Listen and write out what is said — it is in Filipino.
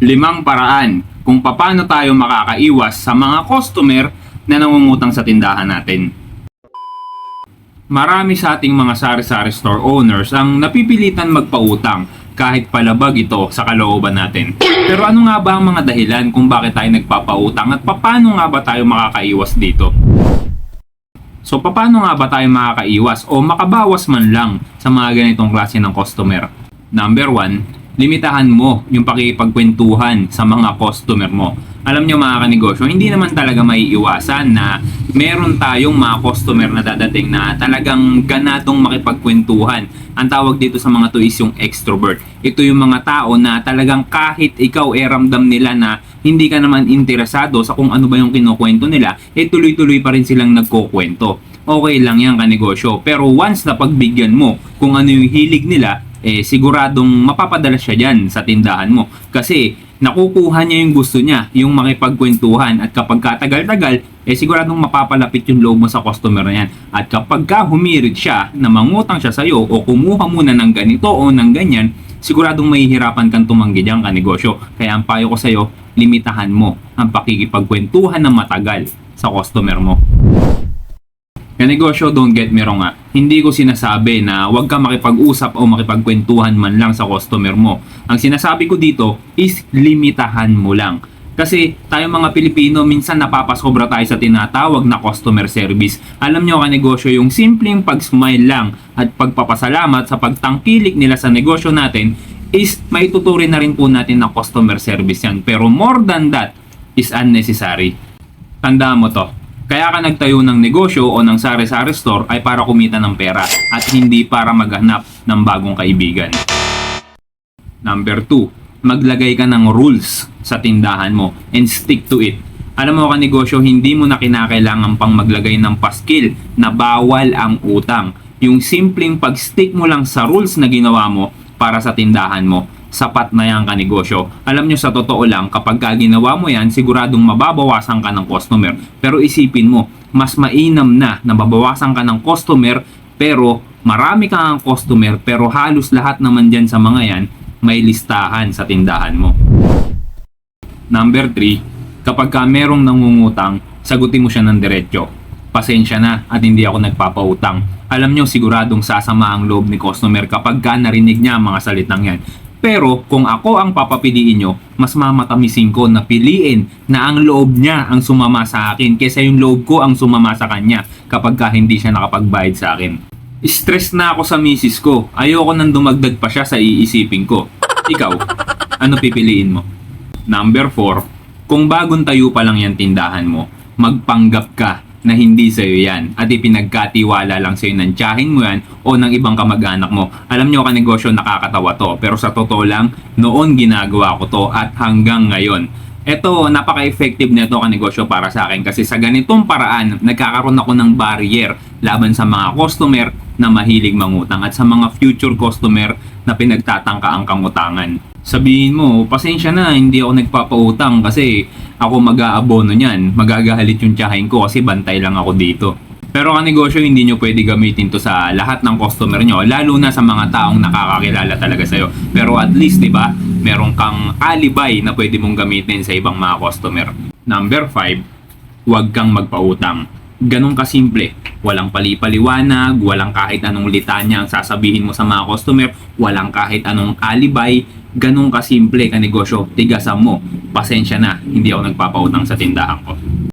limang paraan kung paano tayo makakaiwas sa mga customer na nangungutang sa tindahan natin. Marami sa ating mga sari-sari store owners ang napipilitan magpautang kahit palabag ito sa kalooban natin. Pero ano nga ba ang mga dahilan kung bakit tayo nagpapautang at paano nga ba tayo makakaiwas dito? So paano nga ba tayo makakaiwas o makabawas man lang sa mga ganitong klase ng customer? Number one, limitahan mo yung pakipagkwentuhan sa mga customer mo. Alam nyo mga kanegosyo, hindi naman talaga maiiwasan na meron tayong mga customer na dadating na talagang ganadong makipagkwentuhan. Ang tawag dito sa mga to is yung extrovert. Ito yung mga tao na talagang kahit ikaw eh ramdam nila na hindi ka naman interesado sa kung ano ba yung kinukwento nila, eh tuloy-tuloy pa rin silang nagkukwento. Okay lang yan kanegosyo. Pero once na pagbigyan mo kung ano yung hilig nila, eh siguradong mapapadala siya dyan sa tindahan mo. Kasi nakukuha niya yung gusto niya, yung makipagkwentuhan at kapag katagal-tagal, eh siguradong mapapalapit yung loob mo sa customer na yan. At kapag ka humirit siya na mangutang siya sa'yo o kumuha muna ng ganito o ng ganyan, siguradong mahihirapan kang tumanggi dyan ka negosyo. Kaya ang payo ko sa'yo, limitahan mo ang pakikipagkwentuhan ng matagal sa customer mo. Kanegosyo, don't get me wrong ah. Hindi ko sinasabi na huwag ka makipag-usap o makipagkwentuhan man lang sa customer mo. Ang sinasabi ko dito is limitahan mo lang. Kasi tayo mga Pilipino minsan napapasobra tayo sa tinatawag na customer service. Alam nyo kanegosyo yung simpleng pag-smile lang at pagpapasalamat sa pagtangkilik nila sa negosyo natin is maituturing na rin po natin na customer service yan. Pero more than that is unnecessary. Tandaan mo to, kaya ka nagtayo ng negosyo o ng sari-sari store ay para kumita ng pera at hindi para maghanap ng bagong kaibigan. Number 2, maglagay ka ng rules sa tindahan mo and stick to it. Alam mo ka negosyo, hindi mo na kinakailangan pang maglagay ng paskil na bawal ang utang. Yung simpleng pag-stick mo lang sa rules na ginawa mo para sa tindahan mo, sapat na yan ka negosyo. Alam nyo sa totoo lang, kapag ka ginawa mo yan, siguradong mababawasan ka ng customer. Pero isipin mo, mas mainam na na mababawasan ka ng customer pero marami kang customer pero halos lahat naman dyan sa mga yan may listahan sa tindahan mo. Number 3, kapag ka merong nangungutang, sagutin mo siya ng diretsyo. Pasensya na at hindi ako nagpapautang. Alam nyo siguradong sasama ang loob ni customer kapag ka narinig niya ang mga salitang yan. Pero kung ako ang papapiliin nyo, mas mamatamisin ko na piliin na ang loob niya ang sumama sa akin kesa yung loob ko ang sumama sa kanya kapag ka hindi siya nakapagbayad sa akin. Stress na ako sa misis ko. Ayoko nang dumagdag pa siya sa iisipin ko. Ikaw, ano pipiliin mo? Number 4, kung bagong tayo pa lang yan tindahan mo, magpanggap ka na hindi sa'yo yan at ipinagkatiwala lang sa'yo ng tiyahin mo yan o ng ibang kamag-anak mo. Alam nyo ka negosyo nakakatawa to pero sa totoo lang, noon ginagawa ko to at hanggang ngayon. Ito, napaka-effective nito ka negosyo para sa akin kasi sa ganitong paraan, nagkakaroon ako ng barrier laban sa mga customer na mahilig mangutang at sa mga future customer na pinagtatangka ang kangutangan. Sabihin mo, pasensya na, hindi ako nagpapautang kasi ako mag-aabono niyan. Magagahalit yung tiyahin ko kasi bantay lang ako dito. Pero ka negosyo, hindi nyo pwede gamitin to sa lahat ng customer nyo, lalo na sa mga taong nakakakilala talaga sa'yo. Pero at least, di ba, meron kang alibay na pwede mong gamitin sa ibang mga customer. Number 5, huwag kang magpautang. Ganun kasimple. Walang palipaliwanag, walang kahit anong litanya ang sasabihin mo sa mga customer, walang kahit anong alibay, ganun kasimple ka negosyo, tigasan mo. Pasensya na, hindi ako nagpapautang sa tindahan ko.